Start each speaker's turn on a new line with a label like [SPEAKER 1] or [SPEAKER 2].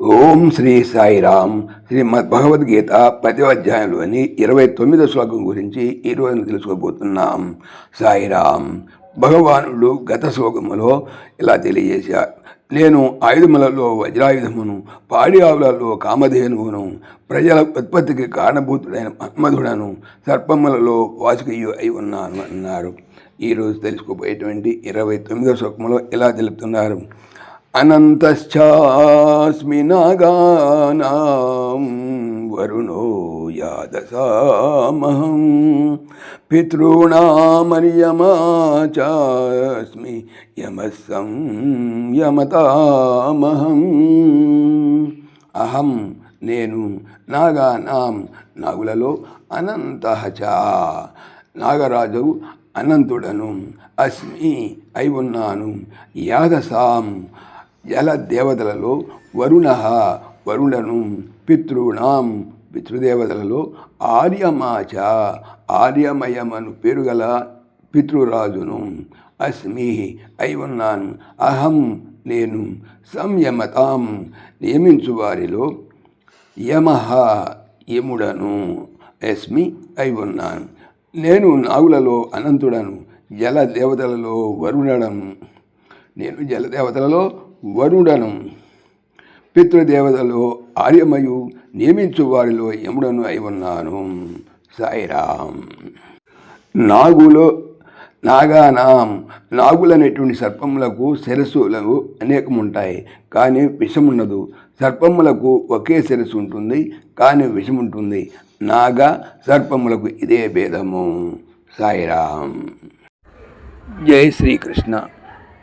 [SPEAKER 1] ఓం శ్రీ సాయిరామ్. శ్రీమద్ భగవద్గీత పదవ అధ్యాయంలోని ఇరవై తొమ్మిదో శ్లోకం గురించి ఈరోజు తెలుసుకోబోతున్నాం. సాయిరామ్ భగవానుడు గత శ్లోకములో ఇలా తెలియజేశారు నేను ఆయుధములలో వజ్రాయుధమును పాడి ఆవులలో కామధేనువును ప్రజల ఉత్పత్తికి కారణభూతుడైన మన్మధుడను సర్పములలో వాసుకయ్యు అయి ఉన్నాను అన్నారు. ఈరోజు తెలుసుకోబోయేటువంటి ఇరవై తొమ్మిదో శ్లోకములో ఇలా తెలుపుతున్నారు. అనంతశ్చాస్మి నాగానాం వరుణో యాదసామహం పితॄణామర్యమా చాస్మి యమస్సం యమతామహం అహం నేను నాగానాం నాగులలో అనంత చ నాగరాజు అనంతుడను అస్మి అయి ఉన్నాను యాదసాం జల దేవతలలో వరుణ వరుణను పితృణాం పితృదేవతలలో ఆర్యమాచ ఆర్యమయమను పేరుగల పితృరాజును అస్మి అయి ఉన్నాను అహం నేను సంయమతాం నియమించు వారిలో యమహ యముడను అస్మి అయి ఉన్నాను నేను నాగులలో అనంతుడను జల దేవతలలో వరుణడను. నేను జలదేవతలలో వరుడను పితృదేవతలో ఆర్యమయు నియమించు వారిలో యముడను అయి ఉన్నాను. సాయిరామ్. నాగులో నాగానాం నాగులనేటువంటి సర్పములకు శిరస్సులు అనేకముంటాయి కానీ విషముండదు. సర్పములకు ఒకే శిరస్సు ఉంటుంది కానీ విషముంటుంది. నాగ సర్పములకు ఇదే భేదము. సాయిరామ్. జై శ్రీకృష్ణ.